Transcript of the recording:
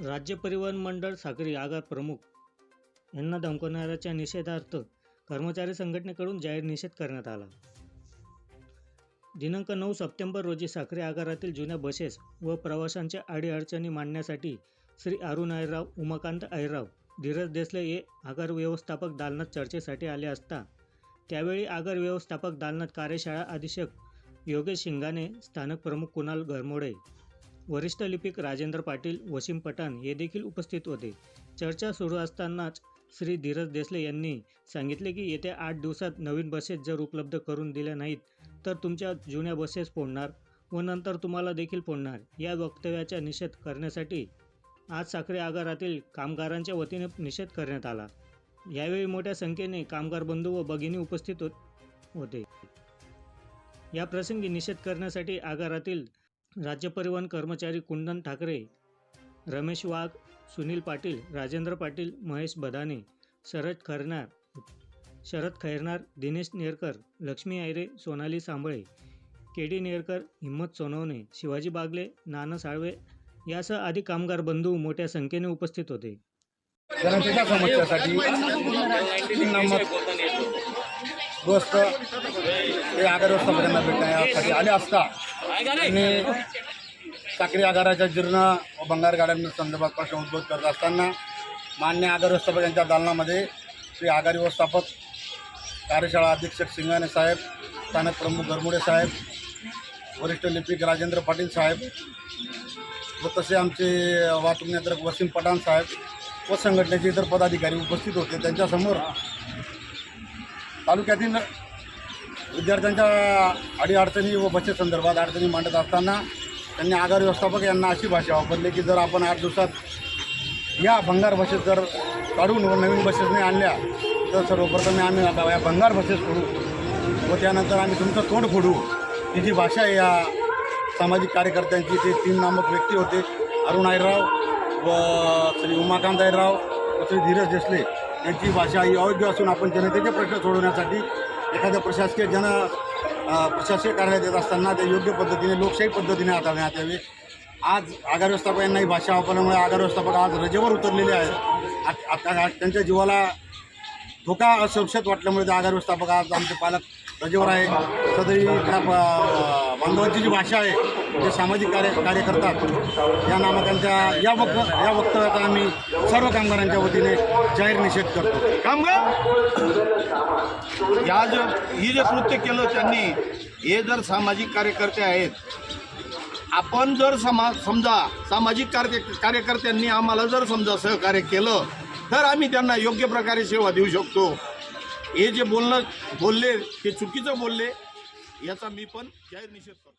राज्य परिवहन मंडळ साखरी आगार प्रमुख यांना धमकवणाऱ्याच्या निषेधार्थ कर्मचारी संघटनेकडून जाहीर निषेध करण्यात आला. दिनांक नऊ सप्टेंबर रोजी साखरे आगारातील जुन्या बसेस व प्रवाशांच्या अडीअडचणी मांडण्यासाठी श्री अरुण अहिरराव उमाकांत अहिरराव धीरज देसले हे आगार व्यवस्थापक दालनात चर्चेसाठी आले असता त्यावेळी आगार व्यवस्थापक दालनात कार्यशाळा अधीक्षक योगेश शिंगाने स्थानक प्रमुख कुणाल घरमोडे वरिष्ठ लिपिक राजेंद्र पाटील वसीम पठाण हे देखील उपस्थित होते. चर्चा सुरू असतानाच श्री धीरज देसले यांनी सांगितले की येत्या आठ दिवसात नवीन बसेस जर उपलब्ध करून दिल्या नाहीत तर तुमच्या जुन्या बसेस फोडणार व नंतर तुम्हाला देखील फोडणार. या वक्तव्याचा निषेध करण्यासाठी आज साखरे आगारातील कामगारांच्या वतीने निषेध करण्यात आला. यावेळी मोठ्या संख्येने कामगार बंधू व भगिनी उपस्थित होत होते. या प्रसंगी निषेध करण्यासाठी आगारातील राज्य परिवहन कर्मचारी कुंदन ठाकरे रमेश वाघ सुनील पाटील राजेंद्र पाटील महेश बदाने शरद खैरनार शरद खैरनार दिनेश नेरकर लक्ष्मी आयरे सोनाली सांबळे के डी नेरकर हिम्मत सोनवणे शिवाजी बागले नाना साळवे यासह आदी कामगार बंधू मोठ्या संख्येने उपस्थित होते. जनतेच्या समस्यासाठी दोस्त हे आले असता आणि साखरी आगाराच्या जीर्ण व भंगार गाड्यांसंदर्भात प्रश्न उद्भूत करत असताना मान्य आगार व्यवस्थापक यांच्या दालनामध्ये श्री आगार व्यवस्थापक कार्यशाळा अधीक्षक सिंगाने साहेब स्थानक प्रमुख गरमुडे साहेब वरिष्ठ लिपिक राजेंद्र पाटील साहेब व तसे आमचे वाहतूक नियंत्रक वसीम पठाण साहेब व संघटनेचे इतर पदाधिकारी उपस्थित होते. त्यांच्यासमोर तालुक्यातील विद्यार्थ्यांच्या अडीअडचणी व बचत संदर्भात अडचणी मांडत असताना त्यांनी आगार व्यवस्थापक यांना अशी भाषा वापरली की जर आपण आठ दिवसात या भंगार बसेस जर काढून व नवीन बसेसने आणल्या तर सर्वप्रथम आम्ही आता या भंगार बसेस फोडू व त्यानंतर आम्ही तुमचं तोंड फोडू. ही जी भाषा आहे या सामाजिक कार्यकर्त्यांची ते तीन नामक व्यक्ती होते अरुण आयराव व श्री उमाकांत आयराव व श्री धीरज देसले यांची भाषा ही अयोग्य असून आपण जनतेचे प्रश्न सोडवण्यासाठी एखाद्या प्रशासकीय जन प्रशासकीय कार्यालय देत असताना ते योग्य पद्धतीने लोकशाही पद्धतीने हाताळण्यात यावे. आज आगार व्यवस्थापक यांना ही भाषा वापरल्यामुळे आगार व्यवस्थापक आज रजेवर उतरलेले आहेत. आ- आता त्यांच्या जीवाला धोका असुरक्षित वाटल्यामुळे ते आगार व्यवस्थापक आज आमचे पालक रजेवर आहे सदरी त्या बांधवांची जी भाषा आहे जे सामाजिक कार्य कार्य करतात या नामकांच्या या वक्त या वक्तव्याचा आम्ही सर्व कामगारांच्या वतीने जाहीर निषेध करतो. कामगार! या जे ही जे कृत्य केलं त्यांनी हे जर सामाजिक कार्यकर्ते आहेत आपण जर समा समजा सामाजिक कार्य कार्यकर्त्यांनी आम्हाला जर समजा सहकार्य केलं तर आम्ही त्यांना योग्य प्रकारे सेवा देऊ शकतो. हे जे बोलणं बोलले ते चुकीचं बोलले याचा मी पण जाहीर निषेध करतो.